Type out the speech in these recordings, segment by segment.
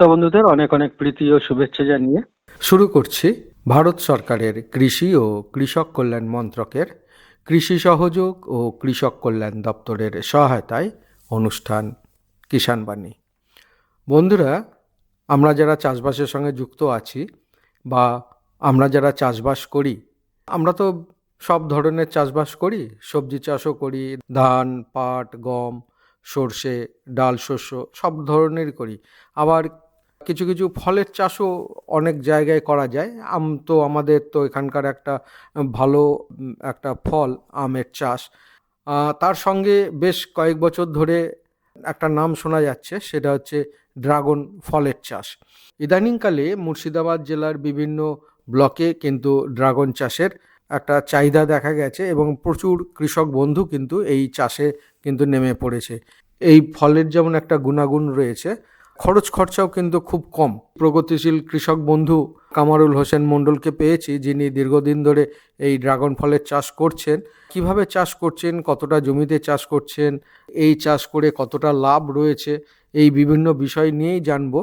শ্রোতা বন্ধুদের অনেক অনেক প্রীতি ও শুভেচ্ছা জানিয়ে শুরু করছি ভারত সরকারের কৃষি ও কৃষক কল্যাণ মন্ত্রকের কৃষি সহযোগ ও কৃষক কল্যাণ দপ্তরের সহায়তায় অনুষ্ঠান কিষাণ বাণী। বন্ধুরা, আমরা যারা চাষবাসের সঙ্গে যুক্ত আছি বা আমরা যারা চাষবাস করি, আমরা তো সব ধরনের চাষবাস করি, সবজি চাষও করি, ধান, পাট, গম, সর্ষে, ডাল, শস্য সব ধরনের করি। আবার কিছু কিছু ফলের চাষও অনেক জায়গায় করা যায়। আম তো আমাদের তো এখানকার একটা ভালো একটা ফল, আমের চাষ। তার সঙ্গে বেশ কয়েক বছর ধরে একটা নাম শোনা যাচ্ছে, সেটা হচ্ছে ড্রাগন ফলের চাষ। ইদানিংকালে মুর্শিদাবাদ জেলার বিভিন্ন ব্লকে কিন্তু ড্রাগন চাষের একটা চাহিদা দেখা গেছে এবং প্রচুর কৃষক বন্ধু কিন্তু এই চাষে কিন্তু নেমে পড়েছে। এই ফলের যেমন একটা গুণাগুণ রয়েছে খরচ খরচাও কিন্তু খুব কম। প্রগতিশীল কৃষক বন্ধু কামারুল হোসেন মণ্ডলকে পেয়েছি যিনি দীর্ঘদিন ধরে এই ড্রাগন ফলের চাষ করছেন। কীভাবে চাষ করছেন কতটা জমিতে চাষ করছেন এই চাষ করে কতটা লাভ রয়েছে এই বিভিন্ন বিষয় নিয়েই জানব।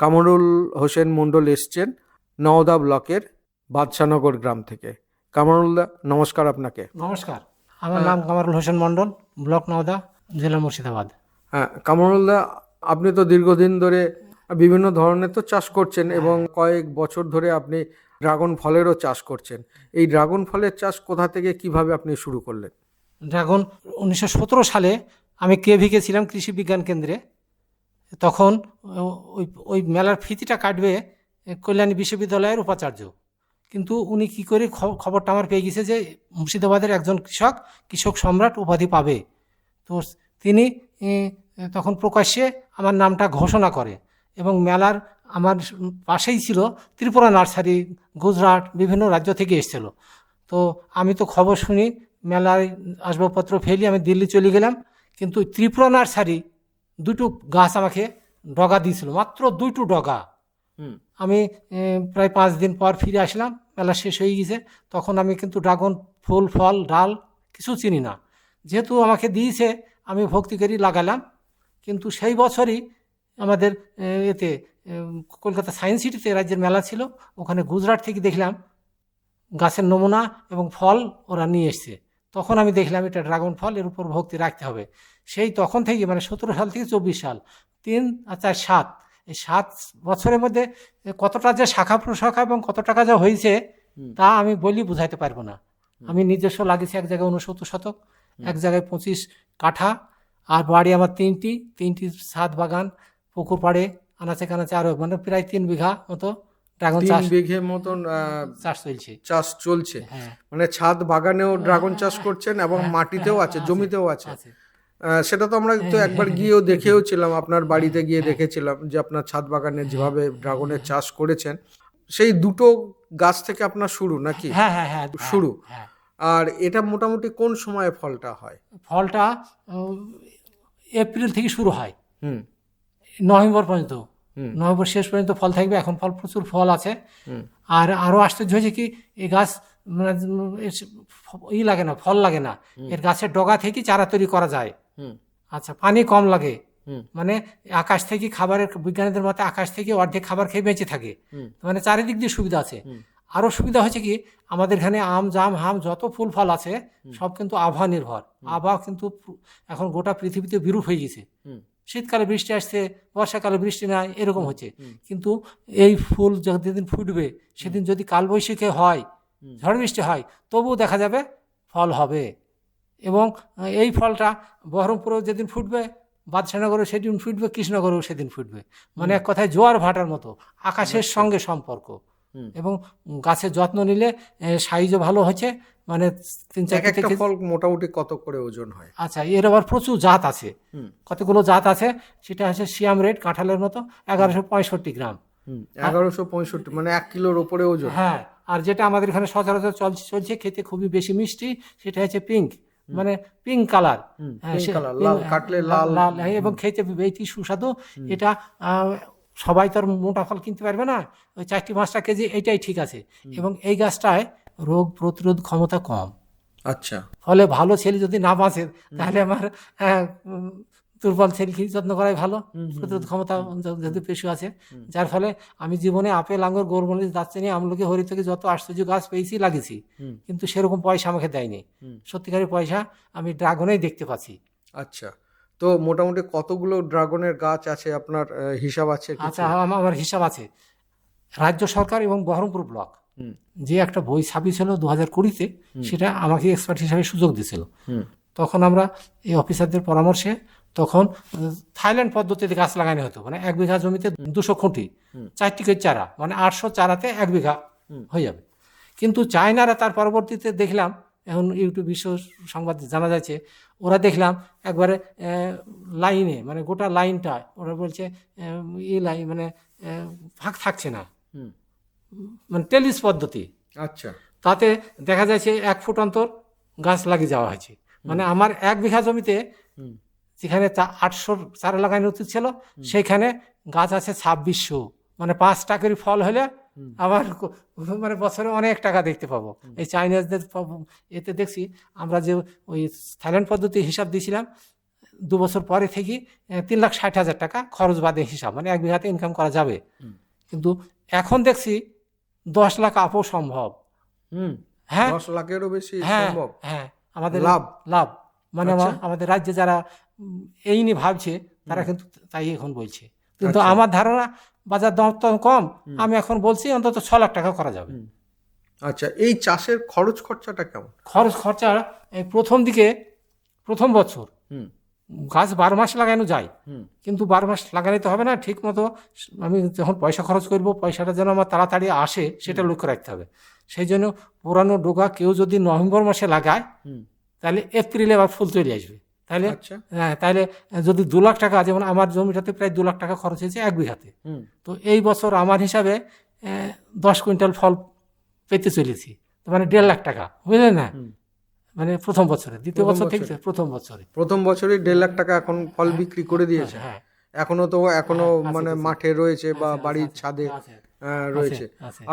কামরুল হোসেন মণ্ডল এসছেন নওদা ব্লকের বাদশানগর গ্রাম থেকে। কামরুল্লাহ নমস্কার আপনাকে। নমস্কার। আমার নাম কামারুল হোসেন মন্ডল ব্লক নওদা জেলা মুর্শিদাবাদ। হ্যাঁ কামরুল্লাহ আপনি তো দীর্ঘদিন ধরে বিভিন্ন ধরনের তো চাষ করছেন এবং কয়েক বছর ধরে আপনি ড্রাগন ফলেরও চাষ করছেন। এই ড্রাগন ফলের চাষ কোথা থেকে কীভাবে আপনি শুরু করলেন? ড্রাগন উনিশশো সতেরো সালে আমি কেভিকে ছিলাম কৃষি বিজ্ঞান কেন্দ্রে। তখন ওই ওই মেলার ফিতিটা কাটবে কল্যাণী বিশ্ববিদ্যালয়ের উপাচার্য। কিন্তু উনি কি করে খবরটা আমার পেয়ে গেছে যে মুর্শিদাবাদের একজন কৃষক কৃষক সম্রাট উপাধি পাবে। তো তিনি তখন প্রকাশ্যে আমার নামটা ঘোষণা করে এবং মেলার আমার পাশেই ছিল ত্রিপুরা নার্সারি গুজরাট বিভিন্ন রাজ্য থেকে এসেছিল। তো আমি তো খবর শুনি মেলায় আসবাবপত্র ফেলি আমি দিল্লি চলে গেলাম কিন্তু ত্রিপুরা নার্সারি দুটো গাছ আমাকে ডগা দিয়েছিল মাত্র দুটো ডগা। আমি প্রায় পাঁচ দিন পর ফিরে আসলাম মেলা শেষ হয়ে গেছে তখন আমি কিন্তু ড্রাগন ফুল ফল ডাল কিছু চিনি না। যেহেতু আমাকে দিয়েছে আমি ভক্তি করি লাগালাম কিন্তু সেই বছরই আমাদের এতে কলকাতা সায়েন্স সিটিতে রাজ্যের মেলা ছিল। ওখানে গুজরাট থেকে দেখলাম গাছের নমুনা এবং ফল ওরা নিয়ে এসছে। তখন আমি দেখলাম এটা ড্রাগন ফল এর উপর ভক্তি রাখতে হবে। সেই তখন থেকে মানে সতেরো সাল থেকে চব্বিশ সাল তিন আর চার সাত এই সাত বছরের মধ্যে কতটা যে শাখা প্রশাখা এবং কত টাকা যা হয়েছে তা আমি বলি বুঝাইতে পারব না। আমি নিজস্ব লাগিয়েছি এক জায়গায় উনসত্তর শতক এক জায়গায় পঁচিশ কাঠা আর বাড়ি আমার তিনটি তিনটি সাত বাগান পুকুর পাড়ে আনাচে কানাচে আরও মানে প্রায় তিন বিঘা মতো ড্রাগন চাষ বিঘে মতন চাষ চলছে। চাষ চলছে। হ্যাঁ। মানে ছাদ বাগানেও ড্রাগন চাষ করছেন এবং মাটিতেও আছে জমিতেও আছে। সেটা তো আমরা তো একবার গিয়েও দেখেও ছিলাম আপনার বাড়িতে গিয়ে দেখেছিলাম যে আপনার ছাদ বাগানে যেভাবে ড্রাগনের চাষ করেছেন। সেই দুটো গাছ থেকে আপনার শুরু নাকি? হ্যাঁ হ্যাঁ হ্যাঁ। শুরু। আর এটা মোটামুটি কোন সময়ে ফলটা হয়? ফলটা এপ্রিল থেকে শুরু হয়। হুম। নভেম্বর পর্যন্ত। হুম। নভেম্বর শেষ পর্যন্ত ফল থাকবে এখন ফল প্রচুর ফল আছে। আর আরও আশ্চর্য হয়েছে কি এই গাছ মানে ই লাগে না ফল লাগে না। এর গাছের ডগা থেকে চারা তৈরি করা যায়। আচ্ছা পানি কম লাগে। মানে আকাশ থেকে খাবারের বিজ্ঞানীদের মতে আকাশ থেকে অর্ধেক খাবার খেয়ে বেঁচে থাকে। মানে চারিদিক দিয়ে সুবিধা আছে। আরও সুবিধা হয়েছে কি আমাদের এখানে আম জাম হাম যত ফুল ফল আছে সব কিন্তু আবহাওয়া নির্ভর আবহাওয়া কিন্তু এখন গোটা পৃথিবীতে বিরূপ হয়ে গেছে। শীতকালে বৃষ্টি আসছে বর্ষাকালে বৃষ্টি নাই এরকম হচ্ছে। কিন্তু এই ফুল যেদিন ফুটবে সেদিন যদি কালবৈশাখে হয় ঝড় বৃষ্টি হয় তবুও দেখা যাবে ফল হবে। এবং এই ফলটা বহরমপুরেও যেদিন ফুটবে বাদশাহনগরেও সেদিন ফুটবে কৃষ্ণনগরেও সেদিন ফুটবে। মানে এক কথায় জোয়ার ভাটার মতো আকাশের সঙ্গে সম্পর্ক। এবং গাছের যত্ন নিলে সাইজও ভালো হচ্ছে মানে তিন চার একটা ফল মোটামুটি কত করে ওজন হয়? আচ্ছা এর আবার প্রচুর জাত আছে। কতগুলো জাত আছে? সেটা হচ্ছে সিয়াম রেড কাঁঠালের মতো এগারোশো পঁয়ষট্টি গ্রাম। এগারোশো পঁয়ষট্টি মানে এক কিলোর ওপরে ওজন। হ্যাঁ আর যেটা আমাদের এখানে সচরাচর চলছে চলছে খেতে খুবই বেশি মিষ্টি সেটা হচ্ছে পিঙ্ক মানে পিঙ্ক কালার। এবং খেতে বেশি সুস্বাদু। এটা সবাই তো আর মোটা ফল কিনতে পারবে না। ওই চারটি পাঁচটা কেজি এইটাই ঠিক আছে। এবং এই গাছটায় রোগ প্রতিরোধ ক্ষমতা কম। আচ্ছা। ফলে ভালো ছেলে যদি না বাঁচে তাহলে আমার আহ, দুর্বল ছেলে কি যত্ন করাই ভালো? প্রতিরোধ ক্ষমতা য- যদি বেশি আছে। যার ফলে আমি জীবনে আপেল আঙ্গুর গোরমরিচ দাচ্চানি আমলকি হরি থেকে যত আশ্চর্য গাছ পেয়েছি লাগিয়েছি। কিন্তু সেরকম পয়সা আমাকে দেয়নি। সত্যিকারের পয়সা আমি ড্রাগনেই দেখতে পাচ্ছি। আচ্ছা। তো মোটামুটি কতগুলো ড্রাগনের গাছ আছে আপনার হিসাব আছে? আচ্ছা আমার হিসাব আছে। রাজ্য সরকার এবং বহরমপুর ব্লক যে একটা বই ছাপিয়েছিল দু হাজার কুড়িতে সেটা আমাকে এক্সপার্ট হিসাবে সুযোগ দিয়েছিল। তখন আমরা এই অফিসারদের পরামর্শে তখন থাইল্যান্ড পদ্ধতিতে গাছ লাগানো হতো। মানে এক বিঘা জমিতে দুশো খুঁটি চারটি করে চারা। মানে আটশো চারাতে এক বিঘা হয়ে যাবে। কিন্তু চায়নারা তার পরবর্তীতে দেখলাম এখন ইউটিউব বিশ্ব সংবাদ জানা যাচ্ছে ওরা দেখলাম একবারে লাইনে মানে গোটা লাইনটা ওরা বলছে ই লাইন মানে ফাঁক থাকছে না। মানে টেলিস পদ্ধতি। আচ্ছা। তাতে দেখা যাচ্ছে এক ফুট অন্তর গাছ লাগিয়ে যাওয়া হয়েছে। মানে আমার এক বিঘা জমিতে যেখানে আটশো চারা লাগানো উচিত ছিল সেখানে গাছ আছে ছাব্বিশশো। মানে পাঁচ টাকারই ফল হলে আবার মানে বছরে অনেক টাকা দেখতে পাবো। এই চাইনিজদের এতে দেখছি আমরা যে ওই থাইল্যান্ড পদ্ধতি হিসাব দিয়েছিলাম দু বছর পরে থেকে তিন লাখ ষাট হাজার টাকা খরচ বাদে হিসাব মানে এক বিঘাতে ইনকাম করা যাবে। কিন্তু এখন দেখছি দশ লাখ আপও সম্ভব। হ্যাঁ? দশ লাখেরও বেশি হ্যাঁ সম্ভব। হ্যাঁ আমাদের লাভ? লাভ। মানে আচ্ছা। আমাদের রাজ্যে যারা এই নিয়ে ভাবছে তারা কিন্তু তাই এখন বলছে। কিন্তু আচ্ছা। আমার ধারণা বাজার দাম তো কম আমি এখন বলছি অন্তত ছ লাখ টাকা করা যাবে। আচ্ছা এই চাষের খরচ খরচাটা কেমন? খরচ খরচা এই প্রথম দিকে প্রথম বছর। হুম। গাছ বারো মাস লাগানো যায় কিন্তু বারো মাস লাগালে তো হবে না ঠিক মতো আমি যখন পয়সা খরচ করব পয়সাটা যেন আমার তাড়াতাড়ি আসে সেটা লক্ষ্য রাখতে হবে। সেই জন্য পুরানো ডোগা কেউ যদি নভেম্বর মাসে লাগায় তাহলে এপ্রিলে আবার ফুল চলে আসবে। তাহলে আচ্ছা। হ্যাঁ তাহলে যদি দু লাখ টাকা যেমন আমার জমিটাতে প্রায় দু লাখ টাকা খরচ হয়েছে এক বিঘাতে। তো এই বছর আমার হিসাবে দশ কুইন্টাল ফল পেতে চলেছি। মানে দেড় লাখ টাকা বুঝলেন না? মানে প্রথম বছরে দ্বিতীয় বছর ঠিক আছে প্রথম বছরে। প্রথম বছরে দেড় লাখ টাকা এখন ফল বিক্রি করে দিয়েছে। হ্যাঁ এখনও তো এখনও হ্যাঁ, মানে মাঠে রয়েছে বা বাড়ির ছাদে রয়েছে।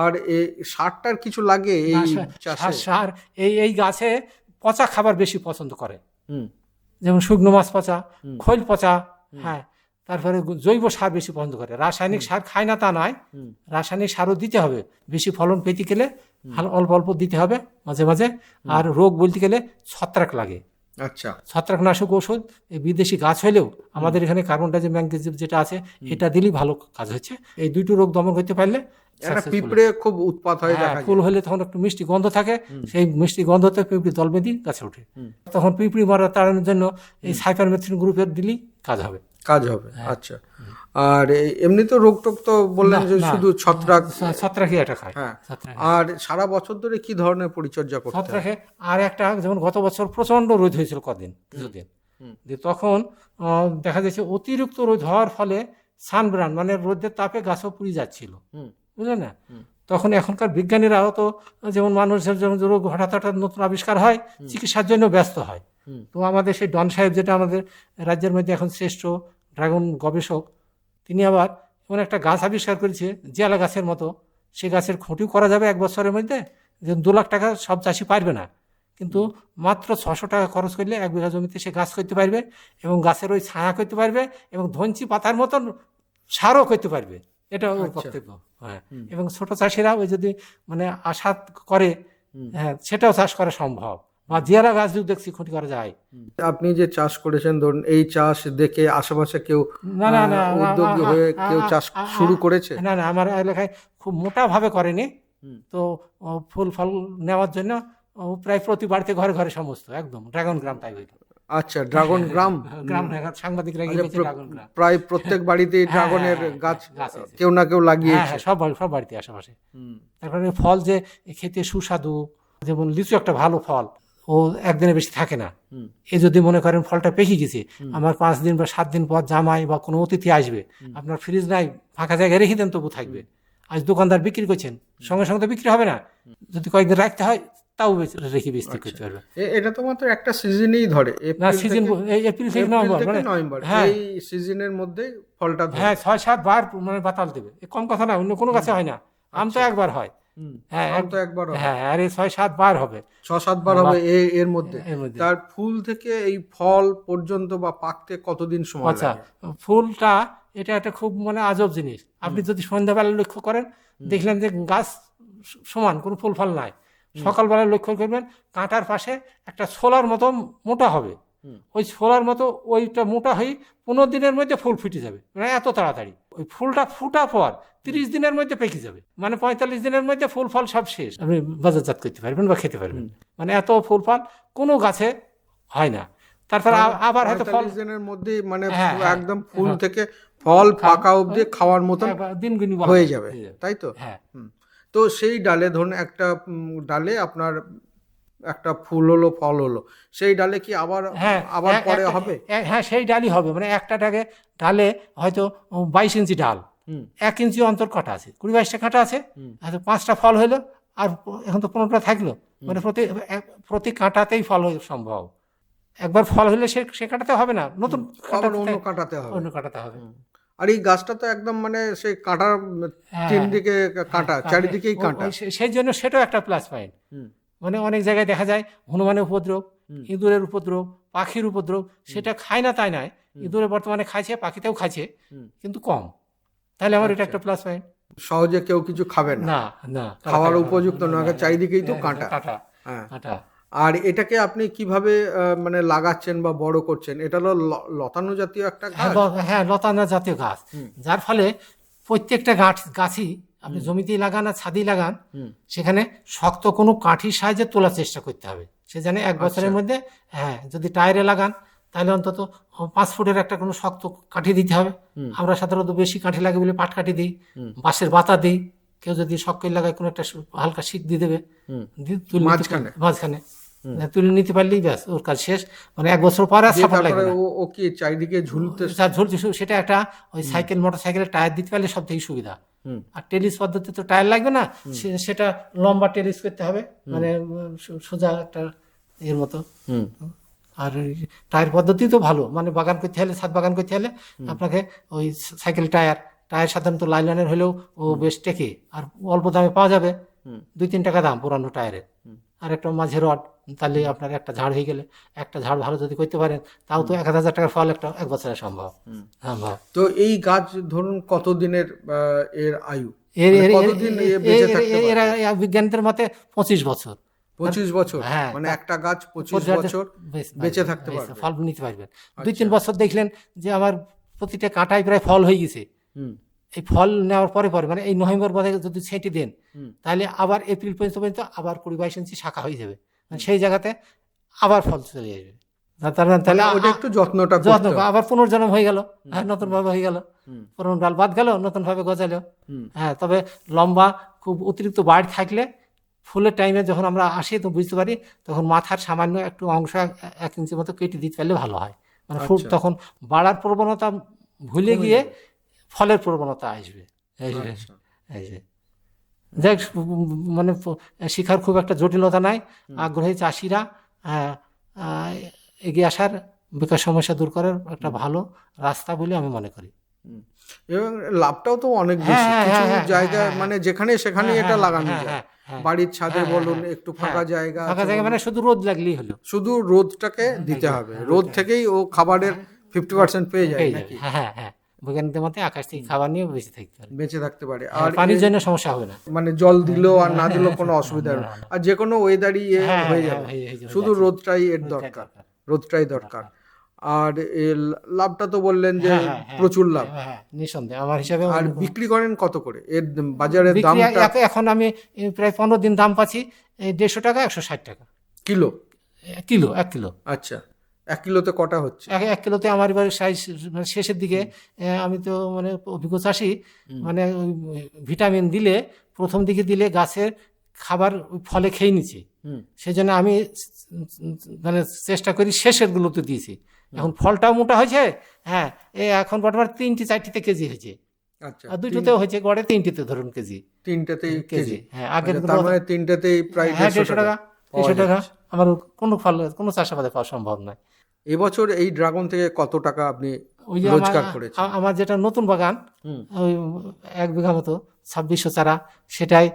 আর এই সারটার কিছু লাগে এই সার এই এই গাছে পচা খাবার বেশি পছন্দ করে। হুম। যেমন শুকনো মাছ পচা। খৈল পচা হ্যাঁ তারপরে জৈব সার বেশি পছন্দ করে। রাসায়নিক সার খায় না তা নয়। রাসায়নিক সারও দিতে হবে। বেশি ফলন পেতে গেলে অল্প অল্প দিতে হবে মাঝে মাঝে। আর রোগ বলতে গেলে ছত্রাক লাগে। আচ্ছা। ছত্রাকনাশক ওষুধ এই বিদেশি গাছ হলেও আমাদের এখানে কার্বন ডাইজে ম্যাগনেসিয়াম যেটা আছে এটা দিলেই ভালো কাজ হচ্ছে এই দুইটো রোগ দমন করতে পারলে পিঁপড়ে খুব উৎপাত হয় হ্যাঁ, ফুল হলে তখন একটু মিষ্টি গন্ধ থাকে সেই মিষ্টি গন্ধতে পিঁপড়ি দল বেঁধি গাছে ওঠে। তখন পিঁপড়ি মারা তাড়ানোর জন্য এই সাইপারমেথ্রিন গ্রুপের দিলেই কাজ হবে। কাজ হবে আচ্ছা। আর এমনি তো রোগ টোগ তো বললেন হ্যাঁ। যে শুধু ছত্রাক ছত্রাকই এটা খায়। হ্যাঁ। আর সারা বছর ধরে কি ধরনের পরিচর্যা করতে হয়? ছত্রাকে আর একটা যেমন গত বছর প্রচণ্ড রোদ হয়েছিল কদিন কিছুদিন। তখন দেখা যাচ্ছে অতিরিক্ত রোদ হওয়ার ফলে সানব্রান মানে রোদের তাপে গাছও পুড়ে যাচ্ছিল। হুম। বুঝলেন না? তখন এখনকার বিজ্ঞানীরাও তো যেমন মানুষের যেমন রোগ হঠাৎ হঠাৎ নতুন আবিষ্কার হয় চিকিৎসার জন্য ব্যস্ত হয়। তো আমাদের সেই ডন সাহেব যেটা আমাদের রাজ্যের মধ্যে এখন শ্রেষ্ঠ ড্রাগন গবেষক তিনি আবার এমন একটা গাছ আবিষ্কার করেছে জিয়ালা গাছের মতো। সে গাছের খুঁটিও করা যাবে এক বছরের মধ্যে যে দু লাখ টাকা সব চাষি পারবে না। কিন্তু মাত্র ছশো টাকা খরচ করলে এক বিঘা জমিতে সে গাছ করতে পারবে এবং গাছের ওই ছায়া করতে পারবে এবং ধনচি পাতার মতন সারও করতে পারবে। এটা ওর আচ্ছা। বক্তব্য হ্যাঁ। এবং ছোট চাষিরা ওই যদি মানে আশা করে হ্যাঁ সেটাও চাষ করা সম্ভব। বা জিয়ারা গাছ যদি দেখছি ক্ষতি করা যায়। আপনি যে চাষ করেছেন ধরুন এই চাষ দেখে আশেপাশে কেউ না না না উদ্যোগী হয়ে কেউ চাষ শুরু করেছে? না না আমার এলাকায় খুব মোটাভাবে করেনি। তো ফুল ফল নেওয়ার জন্য প্রায় প্রতি বাড়িতে ঘরে ঘরে সমস্ত একদম ড্রাগন গ্রাম টাইপ আচ্ছা ড্রাগন গ্রাম? গ্রাম সাংবাদিকরা আচ্ছা, ড্রাগন গ্রাম। প্রায় প্রত্যেক বাড়িতেই হ্যাঁ, ড্রাগনের হ্যাঁ, গাছ কেউ না কেউ হ্যাঁ লাগিয়েছে। হ্যাঁ সব সব বাড়িতে আশেপাশে। তারপরে ফল যে খেতে সুস্বাদু যেমন লিচু একটা ভালো ফল ও একদিনে বেশি থাকে না। এ যদি মনে করেন ফলটা পেকে গেছে আমার পাঁচ দিন বা সাত দিন পর জামাই বা কোনো অতিথি আসবে আপনার ফ্রিজ নাই ফাঁকা জায়গায় রেখে দেন তবু থাকবে। আজ দোকানদার বিক্রি করছেন সঙ্গে সঙ্গে তো বিক্রি হবে না। যদি কয়েকদিন রাখতে হয় তাও রেখে বিক্রি করতে পারবে। এটা তো মাত্র একটা সিজনেই ধরে না সিজন এপ্রিল থেকে নভেম্বর মানে নভেম্বর হ্যাঁ। এই সিজনের মধ্যে ফলটা হ্যাঁ ছয় সাত বার মানে বাতাল দেবে। এ কম কথা না অন্য কোনো গাছে হয় না। আম তো একবার হয়। হ্যাঁ তো একবার। হ্যাঁ আরে ছয় সাত বার হবে। ছ হবে এর মধ্যে। তার ফুল থেকে এই ফল পর্যন্ত বা পাকতে কতদিন সময় আচ্ছা ফুলটা এটা একটা খুব মানে আজব জিনিস। আপনি যদি সন্ধ্যাবেলা লক্ষ্য করেন দেখলেন যে গাছ সমান কোনো ফুল ফল নাই সকালবেলা লক্ষ্য করবেন কাঁটার পাশে একটা ছোলার মতো মোটা হবে। ওই ছোলার মতো ওইটা মোটা হয়ে পনেরো দিনের মধ্যে ফুল ফুটে যাবে। মানে এত তাড়াতাড়ি। ওই ফুলটা ফুটা পর তিরিশ দিনের মধ্যে পেকে যাবে। মানে পঁয়তাল্লিশ দিনের মধ্যে ফুল ফল সব শেষ। আপনি বাজারজাত করতে পারবেন বা খেতে পারবেন। মানে এত ফুল ফল কোনো গাছে হয় না। তারপর আবার হয়তো ফল দিনের মধ্যে মানে হ্যাঁ, হ্যাঁ, একদম ফুল হ্যাঁ। থেকে ফল পাকা অবধি খাওয়ার মতন একবার দিন হয়ে যাবে। তাই তো? হ্যাঁ। তো সেই ডালে ধরুন একটা ডালে আপনার একটা ফুল হলো ফল হলো। সেই ডালে কি আবার হ্যাঁ আবার পরে হবে? এ- হ্যাঁ সেই ডালই হবে। মানে একটা ডালে ডালে হয়তো বাইশ ইঞ্চি ডাল। এক ইঞ্চি অন্তর কাটা আছে কুড়ি বাইশটা কাটা আছে হয়তো পাঁচটা ফল হলো আর এখন তো পনেরোটা থাকল। মানে প্রতি প্রতি কাঁটাতেই ফল হয়ে সম্ভব। একবার ফল হলে সে সে কাটাতে হবে না নতুন অন্য কাটাতে হবে। অন্য কাটাতে হবে। আর এই গাছটা তো একদম মানে সেই কাঁটার হ্যাঁ, তিন দিকে কাঁটা হ্যাঁ, চারিদিকেই কাঁটা। সেই জন্য সেটাও একটা প্লাস পয়েন্ট। মানে অনেক জায়গায় দেখা যায় হনুমানের উপদ্রব ইঁদুরের উপদ্রব পাখির উপদ্রব সেটা খায় না তাই নয়। ইঁদুরে বর্তমানে খাইছে পাখিতেও খাইছে কিন্তু কম। তাহলে আমার এটা আচ্ছা। একটা প্লাস পয়েন্ট সহজে কেউ কিছু খাবে না। না না খাওয়ার উপযুক্ত নয় চারিদিকেই তো কাঁটা। কাটা হ্যাঁ। কাটা। আর এটাকে আপনি কীভাবে মানে লাগাচ্ছেন বা বড় করছেন? এটা হলো লতানো জাতীয় একটা হ্যাঁ হ্যাঁ লতানা জাতীয় গাছ। যার ফলে প্রত্যেকটা গাছ গাছই আপনি জমিতেই লাগান আর ছাদেই লাগান সেখানে শক্ত কোনো কাঠির সাহায্যে তোলার চেষ্টা করতে হবে। সে জানে এক বছরের আচ্ছা। মধ্যে হ্যাঁ যদি টায়ারে লাগান তাহলে অন্তত পাঁচ ফুটের একটা কোনো শক্ত কাঠি দিতে হবে। আমরা সাধারণত বেশি কাঠি লাগে বলে পাট কাঠি দিই বাঁশের বাতা দিই। কেউ যদি শক্ত লাগায় কোনো একটা হালকা শীত দিয়ে দেবে মাঝখানে? মাঝখানে। তুলে নিতে পারলেই ব্যাস ওর কাজ শেষ। মানে এক বছর পর আর সাপোর্ট লাগবে ও কি চারিদিকে ঝুলতে ঝুলছে সেটা একটা ওই সাইকেল মোটর সাইকেলের টায়ার দিতে পারলে সব থেকে সুবিধা। আর টেলিস পদ্ধতি তো টায়ার লাগবে না সেটা লম্বা টেলিস করতে হবে মানে সোজা একটা এর মতো। আর টায়ার পদ্ধতি তো ভালো মানে বাগান করতে হলে ছাদ বাগান করতে হলে আপনাকে ওই সাইকেল টায়ার টায়ার সাধারণত লাইলনের হলেও ও বেশ টেকে আর অল্প দামে পাওয়া যাবে। দুই তিন টাকা দাম পুরানো টায়ারের। আর একটা মাঝে রড তাহলে আপনার একটা ঝাড় হয়ে গেলে একটা ঝাড় ভালো যদি করতে পারেন তাও তো এক হাজার টাকার ফল একটা এক বছরে সম্ভব। সম্ভব। তো এই গাছ ধরুন কতদিনের আহ, এর আয়ু? এর মানে বিজ্ঞানীদের মতে পঁচিশ বছর। পঁচিশ বছর? হ্যাঁ, মানে একটা গাছ পঁচিশ বছর বেঁচে থাকতে পারবে। ফল নিতে পারবেন। দুই তিন বছর দেখলেন যে আমার প্রতিটা কাঁটায় প্রায় ফল হয়ে গেছে। হুম। এই ফল নেওয়ার পরে পরে মানে এই নভেম্বর মাসে যদি ছেঁটে দেন তাহলে আবার এপ্রিল পর্যন্ত পর্যন্ত আবার কুড়ি বাইশ ইঞ্চি শাখা হয়ে যাবে। মানে সেই জায়গাতে আবার ফল চলে আসবে। তার মানে তাহলে মানে ওটা একটু যত্নটা যত্ন আবার পুনর্জন্ম হয়ে গেল। হ্যাঁ নতুন ভাবে হয়ে গেল। পুরনো ডাল বাদ গেল নতুন ভাবে গজালো হ্যাঁ তবে লম্বা খুব অতিরিক্ত বাড় থাকলে ফুলের টাইমে যখন আমরা আসি তো বুঝতে পারি তখন মাথার সামান্য একটু অংশ এক- ইঞ্চি মতো কেটে দিতে পারলে ভালো হয়। মানে ফুল আচ্ছা। তখন বাড়ার প্রবণতা ভুলে গিয়ে যাবে। ফলের প্রবণতা আসবে। আচ্ছা। এই যে। যাই মানে শিখার খুব একটা জটিলতা নাই। আগ্রহী চাষিরা এগিয়ে আসার বেকার সমস্যা দূর করার একটা ভালো রাস্তা বলে আমি মনে করি। এবং লাভটাও তো অনেক বেশি। হ্যাঁ, কিছু হ্যাঁ, হ্যাঁ, মানে যেখানে সেখানে এটা লাগানো যায়। বাড়ির ছাদে বলুন একটু। ফাঁকা জায়গা ফাঁকা জায়গা মানে শুধু রোদ লাগলেই হলো। শুধু রোদটাকে দিতে হবে। রোদ থেকেই ও খাবারের ফিফটি পার্সেন্ট পেয়ে যায় যাবে নাকি? হ্যাঁ হ্যাঁ। বৈজ্ঞানিকদের মতে আকাশ থেকে খাবার নিয়ে বেঁচে থাকতে পারে। বেঁচে থাকতে পারে। আর আর পানির জন্য সমস্যা হবে না। মানে জল দিলেও আর না দিলেও কোনো অসুবিধা হবে না, না। আর যে কোনো ওয়েদারই হ্যাঁ, হয়ে হ্যাঁ, যাবে। হয়ে- হয়ে শুধু রোদটাই এর দরকার। রোদটাই দরকার। আর লাভটা তো বললেন যে হ্যাঁ, হ্যাঁ, হ্যাঁ। প্রচুর লাভ। হ্যাঁ, হ্যাঁ, নিঃসন্দেহে। আমার হিসাবে আর বিক্রি করেন কত করে? এর বাজারের বিক্রি দামটা এখন আমি প্রায় পনেরো দিন দাম পাচ্ছি। দেড়শো টাকা একশো ষাট টাকা। কিলো? কিলো এক কিলো। আচ্ছা। এক কিলোতে কটা হচ্ছে? এক কিলোতে আমার এবার সাইজ মানে শেষের দিকে আমি তো মানে অভিজ্ঞ চাষি মানে ভিটামিন দিলে প্রথম দিকে দিলে গাছের খাবার ফলে খেয়ে নিচ্ছে সেই জন্য আমি মানে চেষ্টা করি শেষের গুলোতে দিয়েছি। এখন ফলটাও মোটা হয়েছে হ্যাঁ এ এখন বর্তমানে তিনটি চারটিতে কেজি হয়েছে। আচ্ছা আর দুইটোতেও হয়েছে গড়ে তিনটিতে ধরুন কেজি। তিনটাতেই কেজি। কেজি হ্যাঁ আগের আচ্ছা, মানে তিনটাতেই প্রায় হ্যাঁ দেড়শো টাকা দেড়শো টাকা। আমার কোনো ফল কোনো চাষাবাদে পাওয়া সম্ভব নয়। এবছর এই ড্রাগন থেকে কত টাকা আপনি ওই যে রোজগার করেছেন? আমার যেটা নতুন বাগান ওই এক বিঘা মতো ছাব্বিশশো চারা সেটাই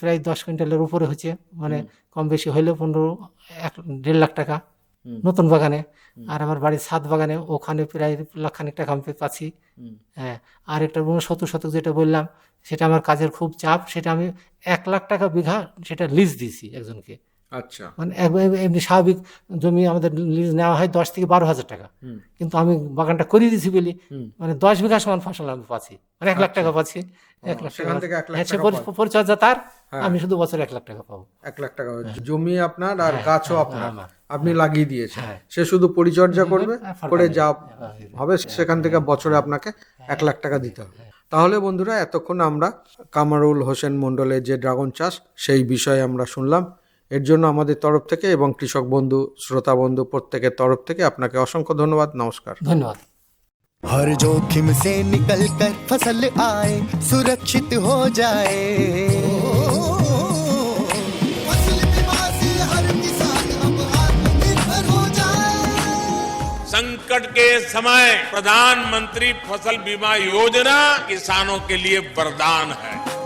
প্রায় দশ কুইন্টালের উপরে হচ্ছে মানে কম বেশি হইলেও পনেরো এক দেড় লাখ টাকা নতুন বাগানে। আর আমার বাড়ির ছাদ বাগানে ওখানে প্রায় লাখখানিক টাকা আমি পাচ্ছি। হ্যাঁ আর একটা সত্তর শতক যেটা বললাম সেটা আমার কাজের খুব চাপ সেটা আমি এক লাখ টাকা বিঘা সেটা লিজ দিয়েছি একজনকে। আচ্ছা। মানে এমনি স্বাভাবিক জমি আমাদের লিজ নেওয়া হয় দশ থেকে বারো হাজার টাকা। কিন্তু আমি বাগানটা করিয়ে দিয়েছি বলি মানে দশ বিঘা সমান ফসল আমি পাচ্ছি। মানে এক লাখ টাকা পাচ্ছি। এক লাখ আচ্ছা। টাকা থেকে এক লাখ হ্যাঁ, সে টাকা পাওয়া। পরিচর্যা তার হ্যাঁ। আমি শুধু বছরে এক লাখ টাকা পাবো। এক লাখ টাকা জমি আপনার আর গাছও আপনার। আপনি লাগিয়ে দিয়েছেন। হ্যাঁ। সে শুধু পরিচর্যা করবে হ্যাঁ, করে যা হ্যাঁ, হবে সেখান থেকে বছরে আপনাকে এক লাখ টাকা দিতে হবে। তাহলে বন্ধুরা এতক্ষণ আমরা কামারুল হোসেন মন্ডলের যে ড্রাগন চাষ সেই বিষয়ে আমরা শুনলাম। এর জন্য আমাদের তরফ থেকে এবং কৃষক বন্ধু শ্রোতা বন্ধু প্রত্যেকের তরফ থেকে আপনাকে অসংখ্য ধন্যবাদ নমস্কার ধন্যবাদ हर जोखिम से निकल कर फसल आए सुरक्षित हो जाए फसल बीमा से हर किसान अब आत्मनिर्भर हो जाए संकट के समय प्रधानमंत्री फसल बीमा योजना किसानों के लिए वरदान है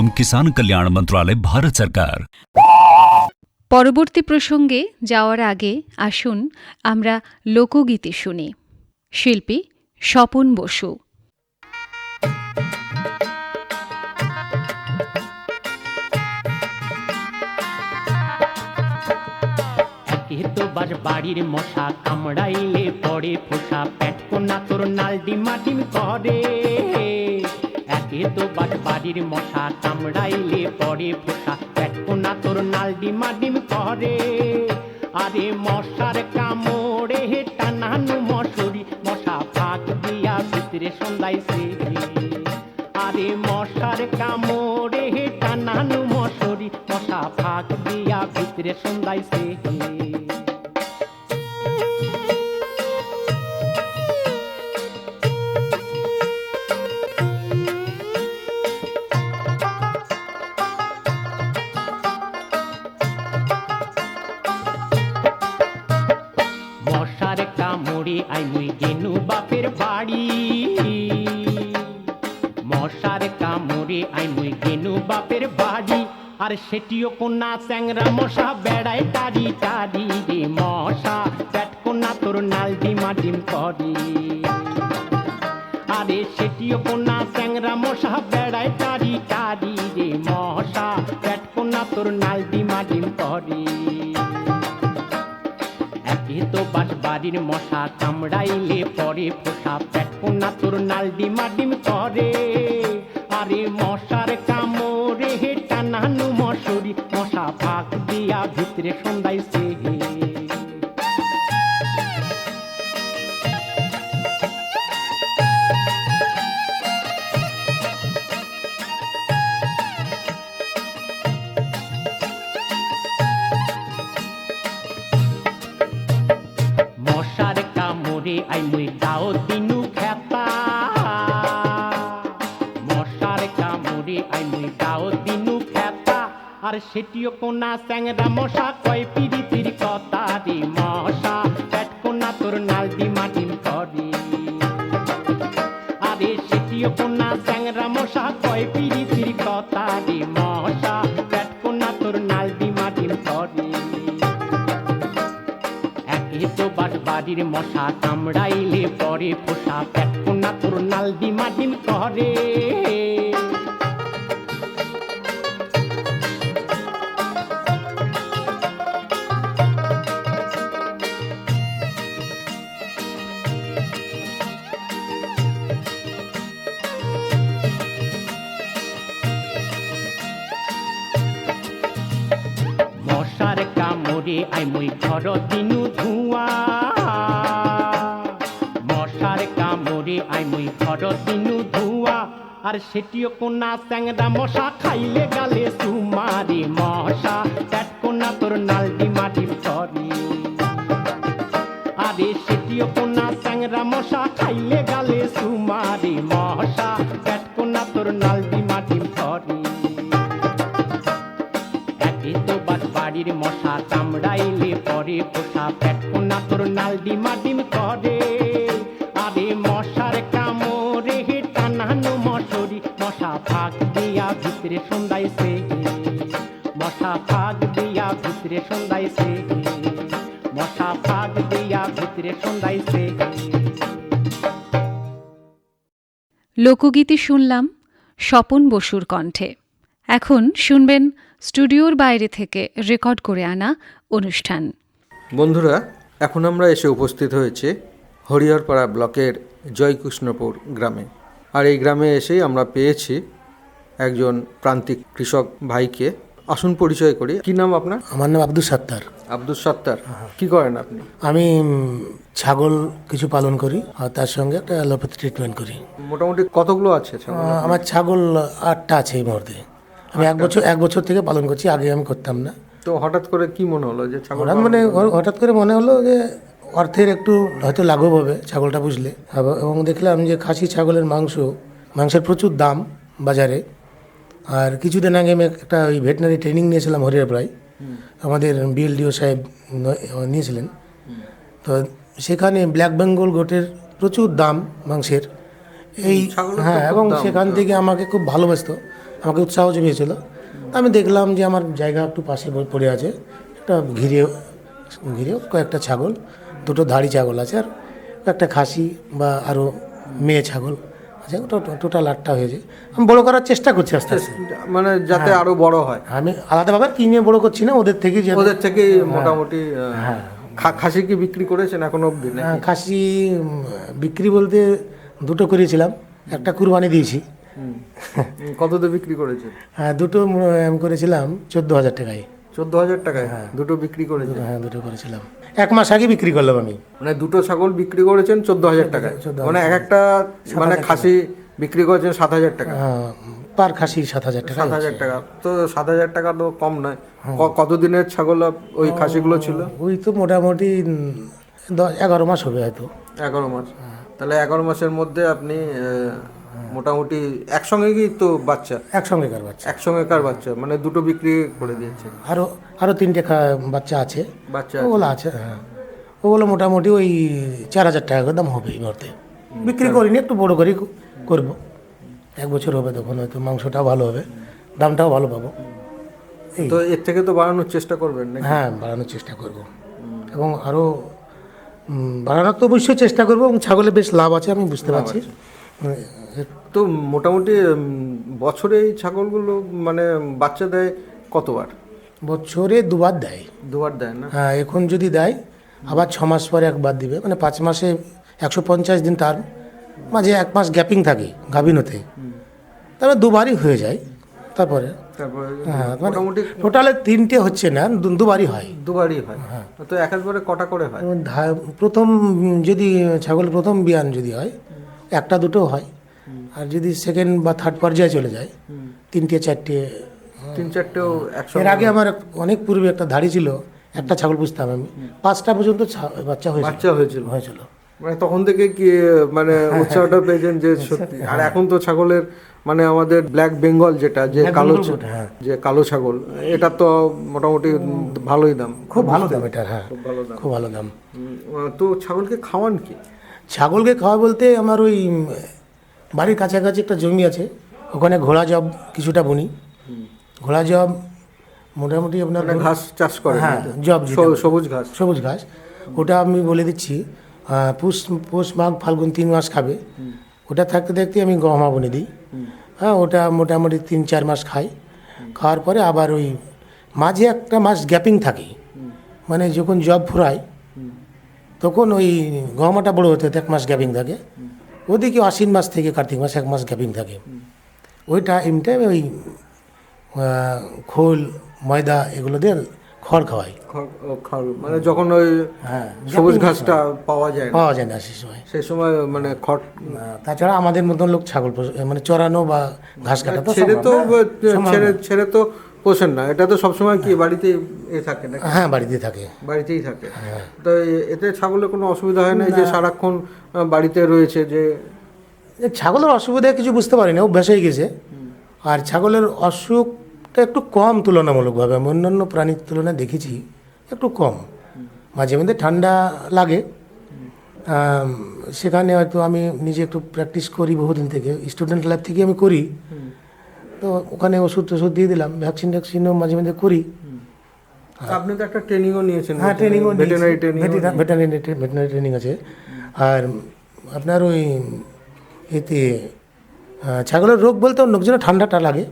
এবং কিষাণ কল্যাণ মন্ত্রালয় ভারত সরকার পরবর্তী প্রসঙ্গে যাওয়ার আগে আসুন আমরা লোকগীতি শুনি। শিল্পী স্বপন বসু। বাস বাড়ির মশা কামড়াইলে পড়ে ফোসা। প্যাটকোনা তোর নাল ডিমা ডিম করে একে তো বার বাড়ির মশা কামড়াইলে পড়ে ফোসা। পেট তোর নাল ডিমা ডিম করে। আরে মশার কামড়ে টানানু মশুরি। মশা ফাঁক দিয়া ভিতরে সন্ধ্যাইছে আরে মশার কামড়ে টানানু মশুরি। মশা ফাঁক দিয়া ভিতরে সন্ধ্যাইছে বাপের বাড়ি। আর সেটিও কোনা চ্যাংরা মশা, বেড়ায় টারি টারি রে মশা। পেট কোনা তোর নাল ডিমা ডিম করি। আরে সেটিও কোনা চ্যাংরা মশা, বেড়ায় টারি টারি রে মশা। পেট কোনা তোর নাল ডিমা ডিম করি। একে তো বাস বাড়ির মশা কামড়াইলে পরে ফোসা পেট কোনা তোর নাল ডিমা ডিম করে। আরে মশার কামড়ে টানানু মশুরি, মশা ফাঁক দিয়া ভিতরে সন্ধ্যাইছে মশার কামড়ে আই মুই দাও দিনু আই মুই দাও দিনু ফেতা। আর সেটিও কোনা স্যাংরা মশা, কয় কথা রে মশা। কোনা তোর নাল দি মাটিম করি আরে সেটিও কোনা স্যাংরা মশা, কয় কথা রে মশা। কোনা তোর নাল দি করি একে তো বাড়ির মশা কামড়াইলে পরে পোষা। পেট কোনা তোর নাল দি মাটিম করে দিনু ধুয়া। মশার কামড়ে আই মই দিনু ধুয়া। আর সেটিও কোনা স্যাংরা মশা খাইলে গালে সুমারি মশা। পেট কোনা তোর নালডি মাটি সরি আরে সেটিও কোনা স্যাংরা মশা খাইলে গালে সুমারি মশা। পেট কোনা তোর নালডি মাটি সরি একে তো বাড়ির মশা পরে পেট তোর নাল ডিমা ডিম করে। আরে মশার কামড়ে হে টানানো মশা ফাঁক দিয়া ভিতরে সন্ধ্যাইছে মশা ফাঁক দিয়া ভিতরে সন্ধ্যাইছে মশা ফাঁক দিয়া ভিতরে সন্ধ্যাইছে লোকগীতি শুনলাম স্বপন বসুর কণ্ঠে। এখন শুনবেন স্টুডিওর বাইরে থেকে রেকর্ড করে আনা অনুষ্ঠান। বন্ধুরা এখন আমরা এসে উপস্থিত হয়েছে হরিহরপাড়া ব্লকের জয়কৃষ্ণপুর গ্রামে। আর এই গ্রামে এসেই আমরা পেয়েছি একজন প্রান্তিক কৃষক ভাইকে। আসুন পরিচয় করি। কি নাম আপনার? আমার নাম আব্দুল সাত্তার। আব্দুল সত্তার। কি করেন আপনি? আমি ছাগল কিছু পালন করি আর তার সঙ্গে একটা অ্যালোপ্যাথি ট্রিটমেন্ট করি। মোটামুটি কতগুলো আছে আমার ছাগল আটটা আছে এই মুহূর্তে। আমি এক বছর এক বছর থেকে পালন করছি আগে আমি করতাম না। তো হঠাৎ করে কি মনে হলো যে ছাগল হঠাৎ মানে হঠাৎ করে মনে হলো যে অর্থের একটু হয়তো লাঘব হবে ছাগলটা বুঝলে। এবং- দেখলাম যে খাসি ছাগলের মাংস মাংসের প্রচুর দাম বাজারে। আর কিছুদিন আগে আমি একটা ওই ভেটেনারি ট্রেনিং নিয়েছিলাম হরিয়ারপাড়ায়। আমাদের বিএলডিও সাহেব নিয়েছিলেন। তো সেখানে ব্ল্যাক বেঙ্গল গোটের প্রচুর দাম মাংসের। এই হ্যাঁ এবং সেখান থেকে আমাকে খুব ভালোবাসতো। আমাকে উৎসাহ জুগিয়েছিল। আমি দেখলাম যে আমার জায়গা একটু পাশে পড়ে আছে। একটা ঘিরে ঘিরে কয়েকটা ছাগল দুটো ধাড়ি ছাগল আছে আর একটা খাসি বা আরও মেয়ে ছাগল আছে। ওটা টোটাল আটটা হয়েছে। আমি বড় করার চেষ্টা করছি আস্তে আস্তে। মানে যাতে আরও বড় হয়। আমি আলাদাভাবে কিনে বড় করছি না ওদের থেকে যে ওদের থেকে মোটামুটি হ্যাঁ। খাসি কি বিক্রি করেছেন এখনও অব্দি? হ্যাঁ, খাসি বিক্রি বলতে দুটো করেছিলাম। একটা কুরবানি দিয়েছি। কততে বিক্রি করেছেন? হ্যাঁ দুটো আমি করেছিলাম চোদ্দ হাজার টাকায়। চোদ্দ হাজার টাকায়? হ্যাঁ। দুটো বিক্রি করেছেন? হ্যাঁ দুটো করেছিলাম। এক মাস আগে বিক্রি করলাম আমি। মানে দুটো ছাগল বিক্রি করেছেন চোদ্দ হাজার টাকায় মানে এক একটা মানে খাসি বিক্রি করেছেন সাত হাজার টাকা। হ্যাঁ, পার খাসি সাত হাজার টাকা সাত হাজার টাকা। তো সাত হাজার টাকা তো কম নয়। ক- কতদিনের ছাগল ওই খাসিগুলো ছিল? ওই তো মোটামুটি দশ এগারো মাস হবে হয়তো। এগারো মাস। তাহলে এগারো মাসের মধ্যে আপনি মোটামুটি একসঙ্গে কি তো বাচ্চা? একসঙ্গে কার বাচ্চা? একসঙ্গে কার বাচ্চা? মানে দুটো বিক্রি করে দিয়েছে। আরও আরও তিনটে বাচ্চা আছে। বাচ্চা ওগুলো আছে। হ্যাঁ। ওগুলো মোটামুটি ওই চার হাজার টাকা করে দাম হবে এই মুহূর্তে। বিক্রি করিনি একটু বড় করেই করব। এক বছর হবে তখন হয়তো মাংসটাও ভালো হবে দামটাও ভালো পাবো। তো এর থেকে তো বাড়ানোর চেষ্টা করবেন হ্যাঁ বাড়ানোর চেষ্টা করব। এবং আরও বাড়ানোর তো অবশ্যই চেষ্টা করব এবং ছাগলে বেশ লাভ আছে আমি বুঝতে পারছি। তো মোটামুটি বছরে এই ছাগলগুলো মানে বাচ্চা দেয় কতবার? বছরে দুবার দেয়। দুবার দেয় না? হ্যাঁ এখন যদি দেয় আবার ছ মাস পরে একবার দিবে। মানে পাঁচ মাসে একশো পঞ্চাশ দিন তার মাঝে এক মাস গ্যাপিং থাকে গাভিন হতে তারপরে দুবারই হয়ে যায় তারপরে। তারপরে হ্যাঁ মোটামুটি টোটালে তিনটে হচ্ছে না দুবারই হয়। দুবারই হয়। তো এক একবারে কটা করে হয়? প্রথম যদি ছাগল প্রথম বিয়ান যদি হয় একটা দুটো হয়। আর যদি সেকেন্ড বা থার্ড পর্যায়ে চলে যায় তিনটে চারটে তিন চারটেও এর আগে আমার অনেক পূর্বে একটা ধাড়ি ছিল একটা ছাগল পুষতাম আমি। পাঁচটা পর্যন্ত বাচ্চা হয়েছিল। বাচ্চা হয়েছিল। হয়েছিল। মানে তখন থেকে কি মানে উৎসাহটা পেয়েছেন যে সত্যি। আর এখন তো ছাগলের মানে আমাদের ব্ল্যাক বেঙ্গল যেটা যে কালো হ্যাঁ। যে কালো ছাগল এটা তো মোটামুটি ভালোই দাম। খুব ভালো দাম এটা হ্যাঁ। খুব ভালো দাম। খুব ভালো দাম। তো ছাগলকে খাওয়ান কি? ছাগলকে খাওয়া বলতে আমার ওই বাড়ির কাছাকাছি একটা জমি আছে ওখানে ঘোড়া জব কিছুটা বুনি। ঘোড়া জব মোটামুটি আপনার মানে ঘাস চাষ করে হ্যাঁ জব। সবুজ ঘাস। সবুজ ঘাস। ওটা আমি বলে দিচ্ছি পুষ পৌষ মাঘ ফাল্গুন তিন মাস খাবে। ওটা থাকতে থাকতে আমি গহমা বনে দিই। হ্যাঁ ওটা মোটামুটি তিন চার মাস খাই। খাওয়ার পরে আবার ওই মাঝে একটা মাস গ্যাপিং থাকে মানে যখন জব ফুরায় তখন ওই গহমাটা বড় হতে হতে এক মাস গ্যাপিং থাকে। ওদিকে আশ্বিন মাস থেকে কার্তিক মাস এক মাস গ্যাপিং থাকে। ওই টাইমটা ওই খোল ময়দা এগুলো দিয়ে খড় খাওয়াই। খড়- মানে যখন ওই হ্যাঁ সবুজ ঘাসটা পাওয়া যায় পাওয়া যায় না সে সময়। সেই সময় মানে খড় তাছাড়া আমাদের মতন লোক ছাগল মানে চড়ানো বা ঘাস কাটা তো ছেড়ে তো ছেড়ে ছেড়ে তো পোষেন না। এটা তো সবসময় কি বাড়িতে এ থাকে না হ্যাঁ বাড়িতে থাকে। বাড়িতেই থাকে। তো এ- এতে ছাগলের কোনো অসুবিধা হয় না। যে সারাক্ষণ বাড়িতে রয়েছে যে ছাগলের অসুবিধা কিছু বুঝতে পারি না অভ্যাস হয়ে গেছে। আর ছাগলের অসুখটা একটু কম তুলনামূলকভাবে আমি অন্যান্য প্রাণীর তুলনায় দেখেছি একটু কম। মাঝে মধ্যে ঠান্ডা লাগে। সেখানে হয়তো আমি নিজে একটু প্র্যাকটিস করি বহুদিন থেকে স্টুডেন্ট লাইফ থেকে আমি করি। তো ওখানে ওষুধ টষুধ দিয়ে দিলাম ভ্যাকসিন ট্যাকসিনও মাঝে মাঝে করি। আপনি তো একটা ট্রেনিংও নিয়েছেন হ্যাঁ ট্রেনিংও veterinary training veterinary veterinary training আছে। আর আপনার ওই এতে ছাগলের রোগ বলতে অন্য কিছু ঠান্ডাটা লাগে।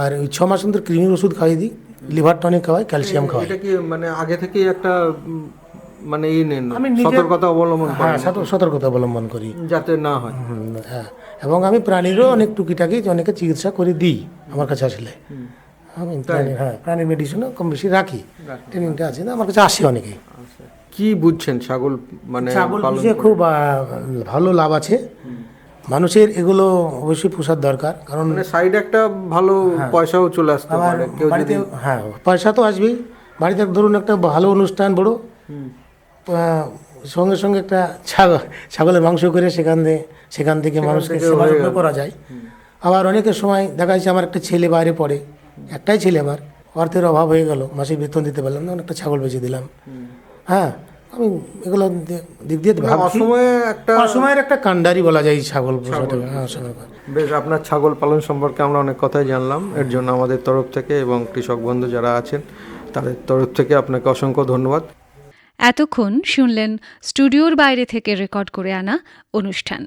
আর ওই ছ মাস অন্তর ক্রিমির ওষুধ খাইয়ে দিই লিভার টনিক খাওয়াই ক্যালসিয়াম খাওয়াই। এটা কি মানে আগে থেকেই একটা মানে ই নেন আমি সতর্কতা অবলম্বন হ্যাঁ সত- সতর্কতা অবলম্বন করি। যাতে না হয়। হ্যাঁ। এবং আমি প্রাণীরও অনেক টুকিটাকি অনেকে চিকিৎসা করে দিই আমার কাছে আসলে। আমি হ্যাঁ প্রাণীর মেডিসিনও কম বেশি রাখি। ট্রেনিংটা আছে না আমার কাছে আসে অনেকেই কি বুঝছেন ছাগল মানে ছাগল খুব ভালো লাভ আছে। মানুষের এগুলো অবশ্যই পোষার দরকার কারণ মানে সাইডে একটা ভালো পয়সাও চলে আসতে পারে কেউ যদি হ্যাঁ পয়সা তো আসবেই। বাড়িতে ধরুন একটা ভালো অনুষ্ঠান বড়। সঙ্গে সঙ্গে একটা ছাগল ছাগলের মাংস করে সেখান থেকে সেখান থেকে মানুষকে সেবা যত্ন করা যায়। আবার অনেকের সময় দেখা যাচ্ছে আমার একটা ছেলে বাইরে পড়ে একটাই ছেলে আমার অর্থের অভাব হয়ে গেল মাসিক বেতন দিতে পারলাম না একটা ছাগল বেঁচে দিলাম। হ্যাঁ আমি এগুলো দিক দিয়ে মানে অসময়ে একটা অসময়ের একটা কান্ডারি বলা যায় ছাগল হ্যাঁ ছাগল বেশ আপনার ছাগল পালন সম্পর্কে আমরা অনেক কথাই জানলাম। এর জন্য আমাদের তরফ থেকে এবং কৃষক বন্ধু যারা আছেন তাদের তরফ থেকে আপনাকে অসংখ্য ধন্যবাদ। এতক্ষণ শুনলেন স্টুডিওর বাইরে থেকে রেকর্ড করে আনা অনুষ্ঠান।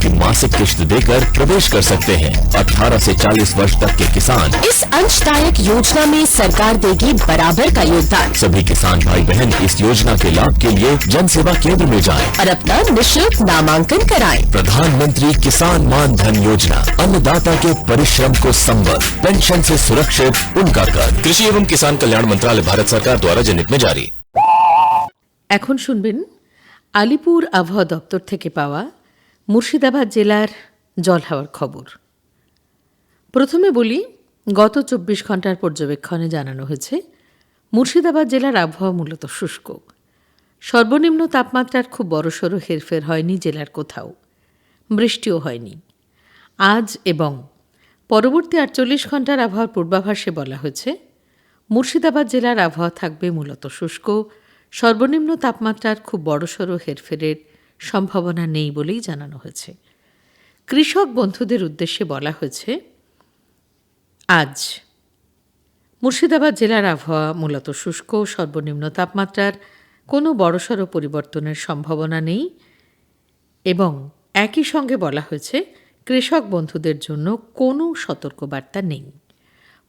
की मासिक किश्त देकर प्रवेश कर सकते हैं 18 से 40 वर्ष तक के किसान इस अंशदायक योजना में सरकार देगी बराबर का योगदान सभी किसान भाई बहन इस योजना के लाभ के लिए जन सेवा केंद्र में जाएं। और अपना निशुल्क नामांकन कराएं। प्रधानमंत्री किसान मान धन योजना अन्नदाता के परिश्रम को संबल पेंशन से सुरक्षित उनका कर कृषि एवं किसान कल्याण मंत्रालय भारत सरकार द्वारा जनहित में जारी এখন শুনবেন আলিপুর আবহাওয়া দপ্তর থেকে পাওয়া মুর্শিদাবাদ জেলার জল হাওয়ার খবর। প্রথমে বলি, গত চব্বিশ ঘণ্টার পর্যবেক্ষণে জানানো হয়েছে, মুর্শিদাবাদ জেলার আবহাওয়া মূলত শুষ্ক। সর্বনিম্ন তাপমাত্রার খুব বড়সড় হেরফের হয়নি জেলার কোথাও। বৃষ্টিও হয়নি। আজ এবং পরবর্তী আটচল্লিশ ঘণ্টার আবহাওয়ার পূর্বাভাসে বলা হয়েছে, মুর্শিদাবাদ জেলার আবহাওয়া থাকবে মূলত শুষ্ক। সর্বনিম্ন তাপমাত্রার খুব বড়সড় হেরফেরের সম্ভাবনা নেই বলেই জানানো হয়েছে। কৃষক বন্ধুদের উদ্দেশ্যে বলা হয়েছে, আজ মুর্শিদাবাদ জেলার আবহাওয়া মূলত শুষ্ক, সর্বনিম্ন তাপমাত্রার কোনো বড়সড় পরিবর্তনের সম্ভাবনা নেই এবং একই সঙ্গে বলা হয়েছে, কৃষক বন্ধুদের জন্য কোনো সতর্কবার্তা নেই।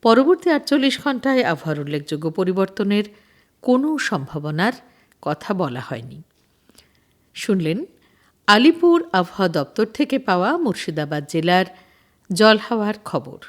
পরবর্তী আটচল্লিশ ঘন্টায় আবহাওয়ার উল্লেখযোগ্য পরিবর্তনের কোনো সম্ভাবনার কথা বলা হয়নি। শুনলেন আলিপুর আবহাওয়া দপ্তর থেকে পাওয়া মুর্শিদাবাদ জেলার জলহাওয়ার খবর।